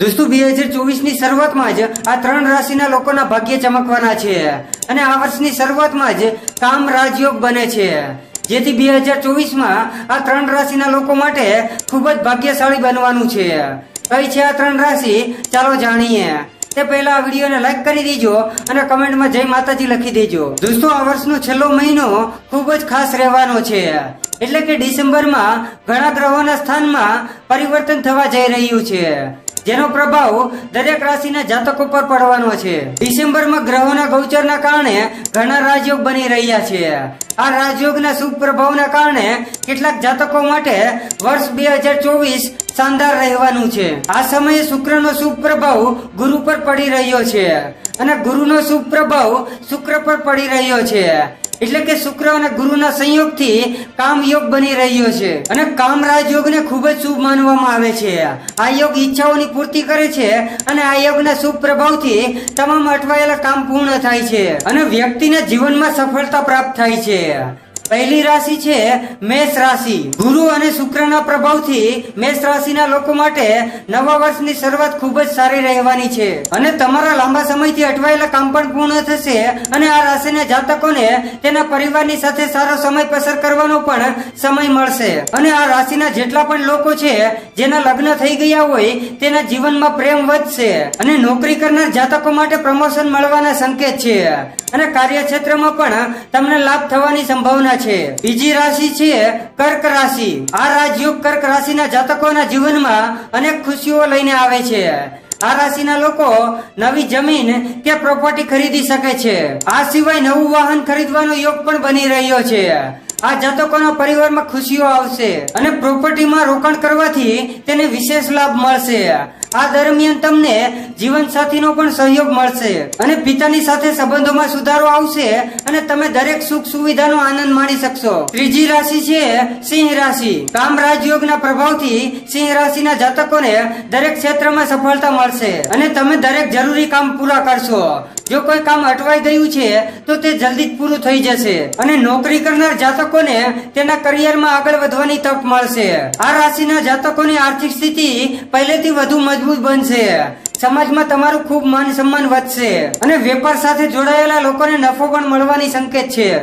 દોસ્તો બે હજાર ચોવીસની શરૂઆતમાં જ આ ત્રણ રાશિના લોકોના ભાગ્ય ચમકવાના છે. અને આ વર્ષની શરૂઆતમાં જ કામ રાજયોગ બને છે. જેથી બે હજાર ચોવીસમાં આ ત્રણ રાશિના લોકો માટે ખૂબ જ ભાગ્યશાળી બનવાનું છે. કઈ છે આ ત્રણ રાશિ? ચાલો જાણીએ. તે પહેલા આ વિડીયોને લાઈક કરી દેજો અને કમેન્ટમાં જય માતાજી લખી દેજો. દોસ્તો, આ વર્ષનો છેલ્લો મહિનો ખૂબ જ ખાસ રહેવાનો છે. એટલે કે ડિસેમ્બરમાં ઘણા ગ્રહોના સ્થાનમાં પરિવર્તન થવા જઈ રહ્યું છે. જેનો પ્રભાવ દરેક રાશિના જાતકો પર પડવાનો છે. ડિસેમ્બરમાં ગ્રહોના ગૌચરના કારણે ઘણા રાજયોગ બની રહ્યા છે. આ રાજયોગના શુભ પ્રભાવના કારણે કેટલાક જાતકો માટે વર્ષ બે હજાર ચોવીસ શાનદાર રહેવાનું છે. આ સમયે શુક્રનો શુભ પ્રભાવ ગુરુ પર પડી રહ્યો છે અને ગુરુનો શુભ પ્રભાવ શુક્ર પર પડી રહ્યો છે. એટલે કે શુક્ર અને ગુરુના સંયોગથી કામ યોગ બની રહ્યો છે. અને કામ રાજયોગને ખૂબ જ શુભ માનવામાં આવે છે. આ યોગ ઈચ્છાઓની પૂર્તિ કરે છે અને આ યોગના શુભ પ્રભાવથી તમામ અટવાયેલા કામ પૂર્ણ થાય છે. અને વ્યક્તિના જીવનમાં સફળતા પ્રાપ્ત થાય છે. પહેલી રાશિ છે મેષ રાશિ. ગુરુ અને શુક્રના પ્રભાવથી મેષ રાશિના લોકો માટે નવા વર્ષની શરૂઆત ખૂબ જ સારી રહેવાની છે. અને તમારા લાંબા સમયથી અટવાયેલા કામ પણ પૂર્ણ થશે અને આ રાશિના જાતકોને તેના પરિવારની સાથે સારો સમય પસાર કરવાનો પણ સમય મળશે. અને આ રાશિના જેટલા પણ લોકો છે જેના લગ્ન થઈ ગયા હોય તેના જીવનમાં પ્રેમ વધશે. અને નોકરી કરનાર જાતકો માટે પ્રમોશન મળવાના સંકેત છે. અને કાર્યક્ષેત્રમાં પણ તમને લાભ થવાની સંભાવના છે. બીજી રાશિ છે કર્ક રાશિ. આ રાજયોગ કર્ક રાશિના જાતકોના જીવનમાં અનેક ખુશીઓ લઈને આવે છે. આ રાશિના લોકો નવી જમીન કે પ્રોપર્ટી ખરીદી શકે છે. આ સિવાય નવું વાહન ખરીદવાનો યોગ પણ બની રહ્યો છે. આ જાતકોના પરિવારમાં ખુશીઓ આવશે અને પ્રોપર્ટીમાં રોકાણ કરવાથી તેને વિશેષ લાભ મળશે. આ દરમિયાન તમને જીવન સાથીનો પણ સહયોગ મળશે અને પિતાની સાથે સંબંધોમાં સુધારો આવશે અને તમે દરેક સુખ સુવિધાનો આનંદ માણી શકશો. ત્રીજી રાશિ છે સિંહ રાશિ. કામ રાજયોગના પ્રભાવથી સિંહ રાશિના જાતકોને દરેક ક્ષેત્રમાં સફળતા મળશે અને તમે દરેક જરૂરી કામ પૂરા કરશો. જો કોઈ કામ અટવાઈ ગયું છે, તો તે જલ્દી જ પૂરું થઈ જશે અને નોકરી કરનાર જાતકોને તેના કરિયરમાં આગળ વધવાની તક મળશે. આ રાશિના જાતકોની આર્થિક સ્થિતિ પહેલેથી વધુ મજબૂત બનશે. સમાજમાં તમારું ખૂબ માન સન્માન વધશે. અને વેપાર સાથે જોડાયેલા લોકોને નફો પણ મળવાની સંકેત છે.